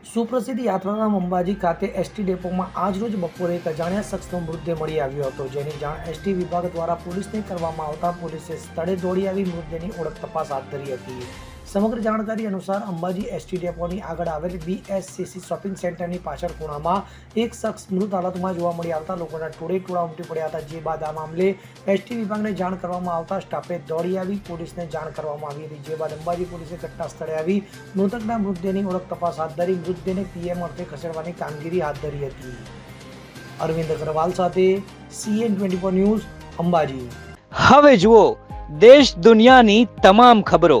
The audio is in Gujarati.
સુપ્રસિદ્ધ યાત્રાધામ અંબાજી ખાતે એસટી ડેપોમાં આજરોજ બપોરે એક અજાણ્યા શખ્સનો મૃતદેહ મળી આવ્યો હતો. જેની જાણ એસટી વિભાગ દ્વારા પોલીસને કરવામાં આવતા પોલીસે સ્થળે દોડી આવી મૃતદેહની ઓળખ તપાસ હાથ ધરી હતી. સમગ્ર જાણકારી અનુસાર અંબાજી એસટી ડેપોની આગળ આવેલ બીએસસીસી શોપિંગ સેન્ટરની પાછળ ખૂણામાં એક શખ્સ મૃત હાલતમાં જોવા મળી આવતા લોકોના ટોળે ટોળા ઉમટી પડ્યા હતા, જે બાદ આ મામલે એસટી વિભાગને જાણ કરવામાં આવતા સ્ટાફે દોડી આવી, પોલીસને જાણ કરવામાં આવી હતી, જે બાદ અંબાજી પોલીસે ઘટના સ્થળે આવી, મૃતકના મૃતદેહની ઓળખ તપાસ હાથ ધરી, મૃતદેહને પીએમ અર્થે ખસેડવાની કામગીરી હાથ ધરી હતી. અરવિંદ અગ્રવાલ સાથે CN twenty four news Ambaji. હવે જુઓ, દેશ દુનિયાની તમામ ખબરો.